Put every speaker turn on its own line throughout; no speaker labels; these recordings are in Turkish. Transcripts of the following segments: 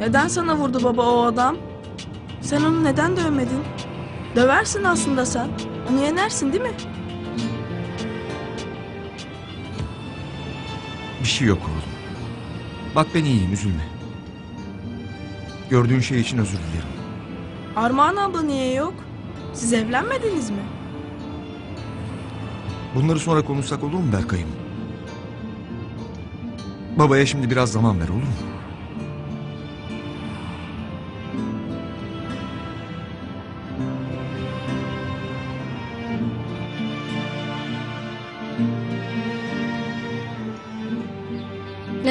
Neden sana vurdu baba o adam? Sen onu neden dövmedin? Döversin aslında sen. Onu yenersin değil mi?
Bir şey yok oğlum. Bak ben iyiyim üzülme. Gördüğün şey için özür dilerim.
Armağan abla niye yok? Siz evlenmediniz mi?
Bunları sonra konuşsak olur mu Berkay'ım? Babaya şimdi biraz zaman ver olur mu?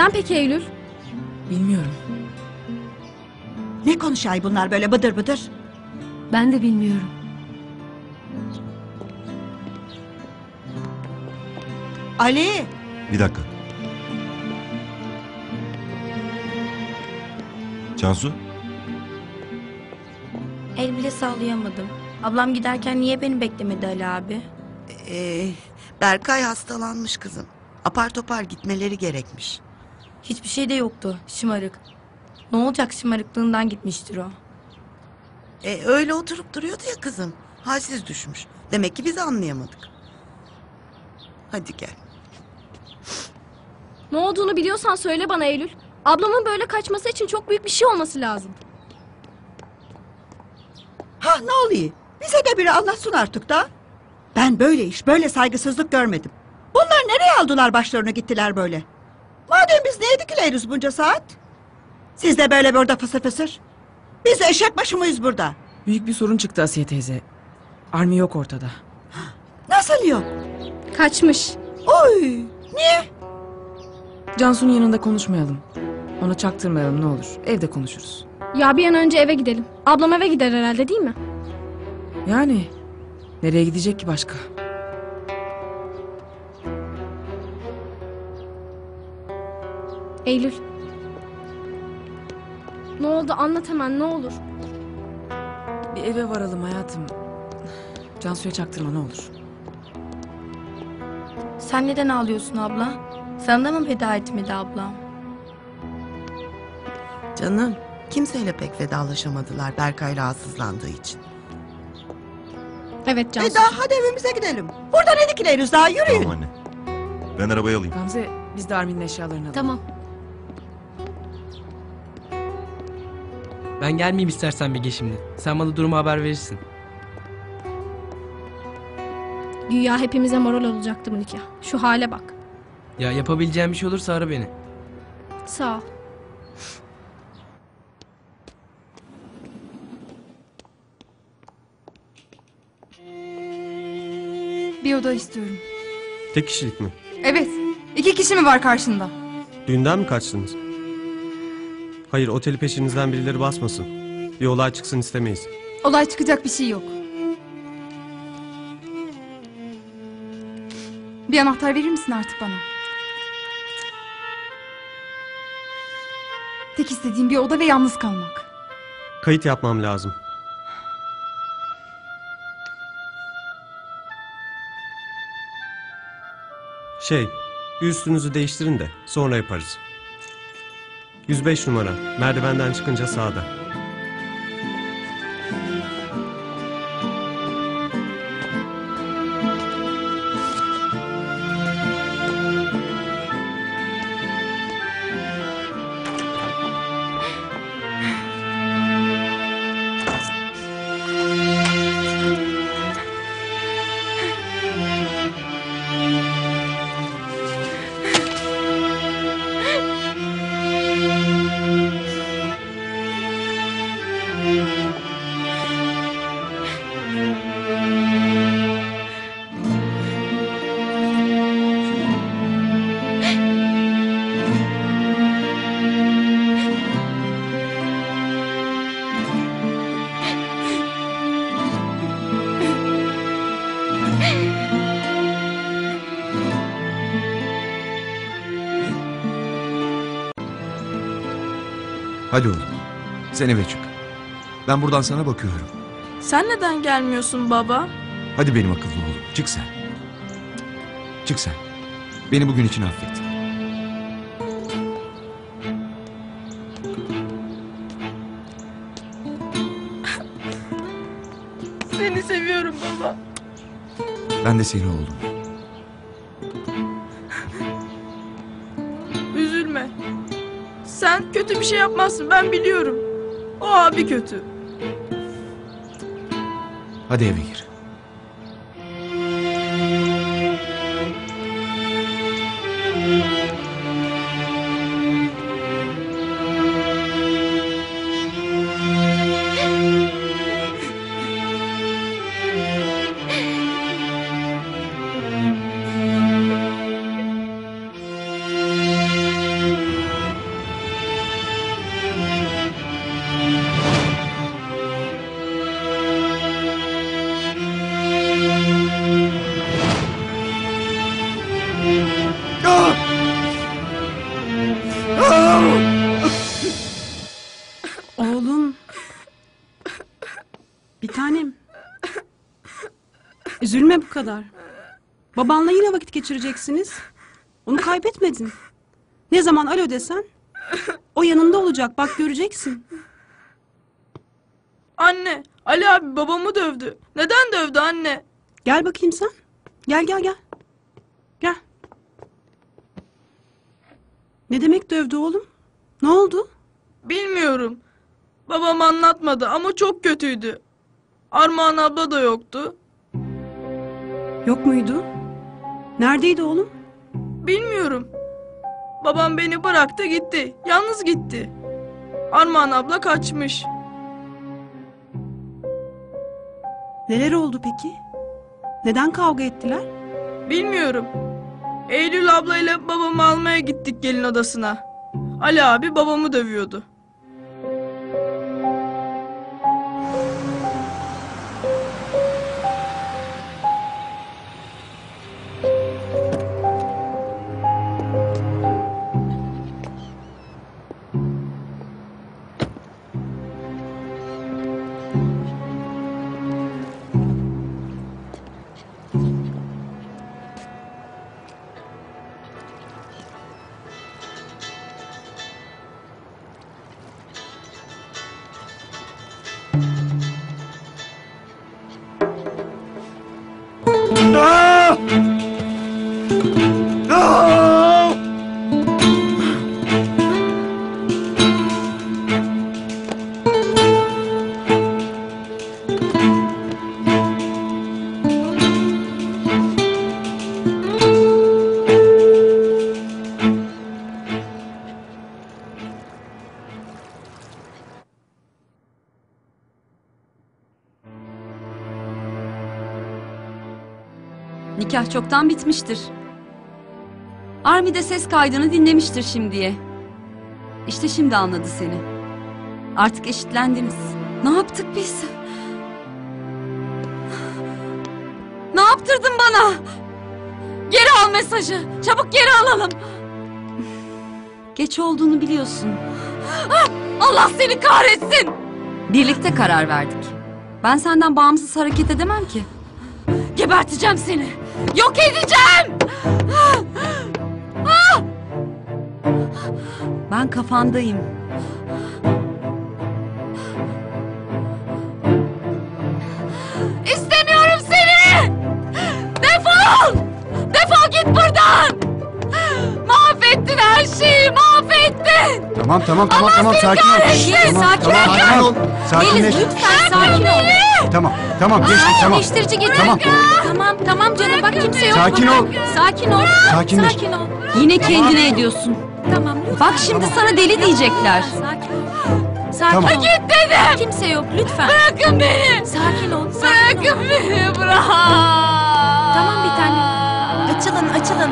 Neden peki Eylül?
Bilmiyorum.
Ne konuşay bunlar böyle bıdır bıdır?
Ben de bilmiyorum.
Ali!
Bir dakika. Cansu,
El bile sallayamadım. Ablam giderken niye beni beklemedi Ali abi?
Ee, Berkay hastalanmış kızım. Apar topar gitmeleri gerekmiş.
Hiçbir şey de yoktu. Şımarık. Ne olacak şımarıklığından gitmiştir o.
Ee, öyle oturup duruyordu ya kızım. Halsiz düşmüş. Demek ki biz anlayamadık. Hadi gel.
Ne olduğunu biliyorsan söyle bana Eylül. Ablamın böyle kaçması için çok büyük bir şey olması lazım.
Ha ne oluyor? Bize de biri anlatsın artık da. Ben böyle iş, böyle saygısızlık görmedim. Bunlar nereye aldılar başlarını gittiler böyle? Madem biz neye dikileriz bunca saat? Siz de böyle burada fısır fısır. Biz eşek başı mıyız burada?
Büyük bir sorun çıktı Asiye teyze. Armi yok ortada.
Nasıl yok?
Kaçmış.
Oy! Niye?
Cansu'nun yanında konuşmayalım. Ona çaktırmayalım ne olur. Evde konuşuruz.
Ya bir an önce eve gidelim. Ablam eve gider herhalde değil mi?
Yani nereye gidecek ki başka?
Eylül. Ne oldu anlat hemen ne olur.
Bir eve varalım hayatım. Cansu'ya çaktırma ne olur.
Sen neden ağlıyorsun abla? Sana da mı veda etmedi ablam?
Canım, kimseyle pek vedalaşamadılar Berkay rahatsızlandığı için.
Evet Cansu.
E daha hadi evimize gidelim. Burada ne dikileriz daha yürüyün.
tamam anne. Ben arabayı alayım.
Gamze biz de Armin'in eşyalarını alalım.
Tamam.
Ben gelmeyeyim istersen Bilge şimdi. Sen bana durumu haber verirsin.
Güya hepimize moral olacaktı bu nikah. Şu hale bak.
Ya yapabileceğim bir şey olursa ara beni.
Sağ ol.
Bir oda istiyorum.
Tek kişilik mi?
Evet. İki kişi mi var karşında?
Düğünden mi kaçtınız? Hayır, oteli peşinizden birileri basmasın. Bir olay çıksın istemeyiz.
Olay çıkacak bir şey yok. Bir anahtar verir misin artık bana? Tek istediğim bir oda ve yalnız kalmak.
Kayıt yapmam lazım. Şey, üstünüzü değiştirin de sonra yaparız. 105 numara, merdivenden çıkınca sağda.
Hadi oğlum. Sen eve çık. Ben buradan sana bakıyorum.
Sen neden gelmiyorsun baba?
Hadi benim akıllı oğlum. Çık sen. Çık sen. Beni bugün için affet. Seni seviyorum baba. Ben de seni oğlum.
Üzülme. Sen kötü bir şey yapmazsın ben biliyorum. O abi kötü.
Hadi eve gir.
Üzülme bu kadar. Babanla yine vakit geçireceksiniz. Onu kaybetmedin. Ne zaman alo desen o yanında olacak bak göreceksin.
Anne Ali abi babamı dövdü. Neden dövdü anne?
Gel bakayım sen. Gel gel gel. Gel. Ne demek dövdü oğlum? Ne oldu?
Bilmiyorum. Babam anlatmadı ama çok kötüydü. Armağan abla da yoktu.
Yok muydu? Neredeydi oğlum?
Bilmiyorum. Babam beni bıraktı gitti. Yalnız gitti. Armağan abla kaçmış.
Neler oldu peki? Neden kavga ettiler?
Bilmiyorum. Eylül ablayla babamı almaya gittik gelin odasına. Ali abi babamı dövüyordu.
Nikah çoktan bitmiştir. Army de ses kaydını dinlemiştir şimdiye. İşte şimdi anladı seni. Artık eşitlendiniz. Ne yaptık biz? Ne yaptırdın bana? Geri al mesajı. Çabuk geri alalım. Geç olduğunu biliyorsun. Allah seni kahretsin. Birlikte karar verdik. Ben senden bağımsız hareket edemem ki. Geberteceğim seni. Yok edeceğim. Ben kafandayım. İstemiyorum seni. Defol. Defol git buradan. Mahvettin her şeyi mahvettin.
Tamam tamam tamam tamam sakin ol.
kahretsin.
Tamam,
Sakin
tamam,
ol.
sakin ol. Sakinleş.
Melis lütfen sakin ol.
Tamam tamam geçti tamam.
Değiştirici getir.
Tamam.
Tamam tamam canım bak kimse yok.
Sakin ol.
Sakin ol.
Sakinleş.
Sakin ol. Yine kendine ediyorsun. Tamam. Bak şimdi sana deli diyecekler. Sakin ol. Sakin
Tamam.
ol. Git dedim. Kimse yok lütfen. Bırakın beni. Sakin ol. Bırakın beni. Bırak. Tamam bir tane. Açılın açılın.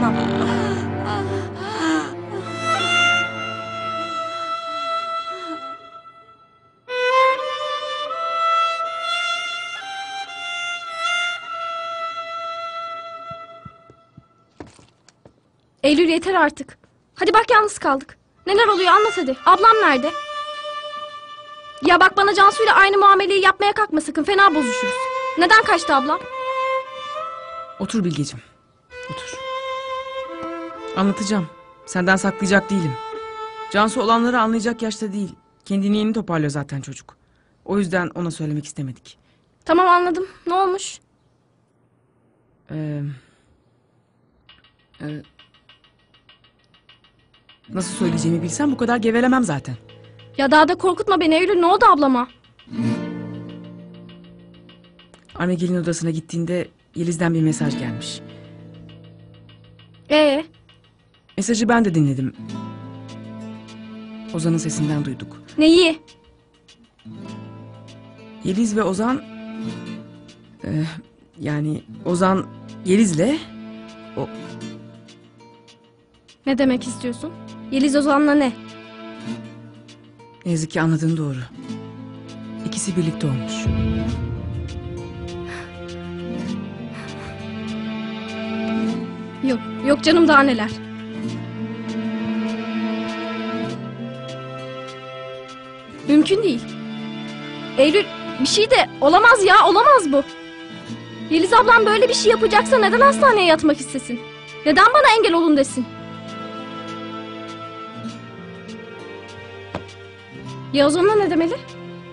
Tamam.
Eylül yeter artık. Hadi bak yalnız kaldık. Neler oluyor anlat hadi. Ablam nerede? Ya bak bana Cansu'yla aynı muameleyi yapmaya kalkma sakın. Fena bozuşuruz. Neden kaçtı ablam?
Otur Bilgeciğim. Otur. Anlatacağım. Senden saklayacak değilim. Cansu olanları anlayacak yaşta değil. Kendini yeni toparlıyor zaten çocuk. O yüzden ona söylemek istemedik.
Tamam anladım. Ne olmuş?
Ee, e, nasıl söyleyeceğimi bilsem bu kadar gevelemem zaten.
Ya daha da korkutma beni Eylül. Ne oldu ablama?
Anne gelin odasına gittiğinde Yeliz'den bir mesaj gelmiş.
Ee,
Mesajı ben de dinledim. Ozan'ın sesinden duyduk.
neyi?
Yeliz ve Ozan... e, yani Ozan Yeliz'le... O,
Ne demek istiyorsun? Yeliz Ozan'la ne?
ne yazık ki anladığın doğru. İkisi birlikte olmuş.
Yok, yok canım daha neler. Mümkün değil. Eylül bir şey de olamaz ya olamaz bu. Yeliz ablam böyle bir şey yapacaksa neden hastaneye yatmak istesin? Neden bana engel olun desin? Ya o zaman ne demeli?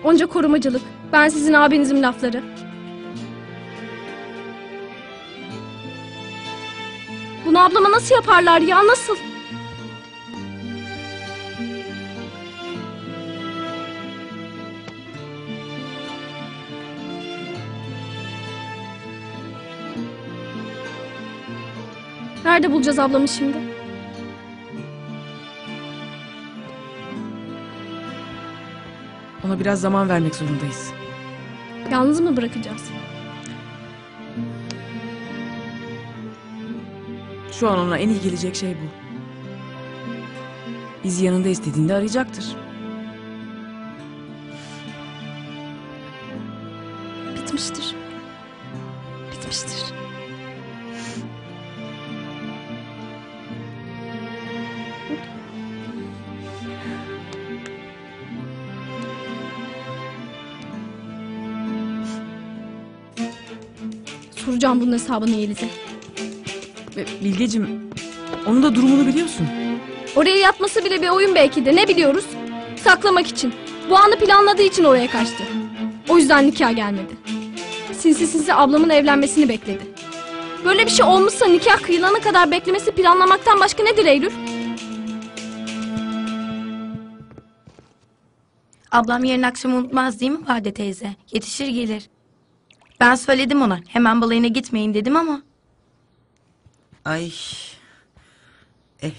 Onca korumacılık, ben sizin abinizim lafları. Bunu ablama nasıl yaparlar ya nasıl? Nerede bulacağız ablamı şimdi?
Ona biraz zaman vermek zorundayız.
Yalnız mı bırakacağız?
Şu an ona en iyi gelecek şey bu. Bizi yanında istediğinde arayacaktır.
Soracağım bunun hesabını Yeliz'e.
Ve Bilgecim, onun da durumunu biliyorsun.
Oraya yatması bile bir oyun belki de ne biliyoruz? Saklamak için. Bu anı planladığı için oraya kaçtı. O yüzden nikah gelmedi. Sinsi sinsi ablamın evlenmesini bekledi. Böyle bir şey olmuşsa nikah kıyılana kadar beklemesi planlamaktan başka nedir Eylül?
Ablam yarın akşam unutmaz değil mi Bade teyze? Yetişir gelir. Ben söyledim ona. Hemen balayına gitmeyin dedim ama.
Ay. Eh.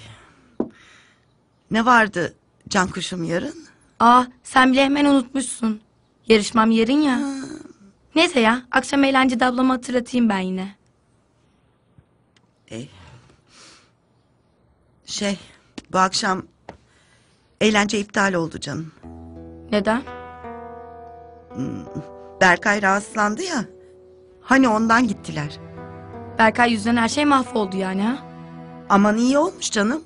Ne vardı can kuşum yarın?
Aa sen bile hemen unutmuşsun. Yarışmam yarın ya. Neyse ya akşam eğlencede ablama hatırlatayım ben yine.
Eh. Şey, bu akşam eğlence iptal oldu canım.
Neden?
Berkay rahatsızlandı ya. Hani ondan gittiler.
Berkay yüzünden her şey mahvoldu yani ha?
Aman iyi olmuş canım.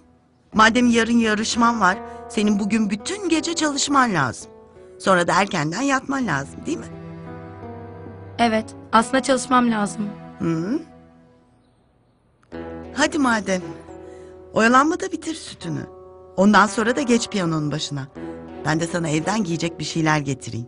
Madem yarın yarışman var, senin bugün bütün gece çalışman lazım. Sonra da erkenden yatman lazım değil mi?
Evet aslında çalışmam lazım.
Hı? Hadi madem. Oyalanma da bitir sütünü. Ondan sonra da geç piyanonun başına. Ben de sana evden giyecek bir şeyler getireyim.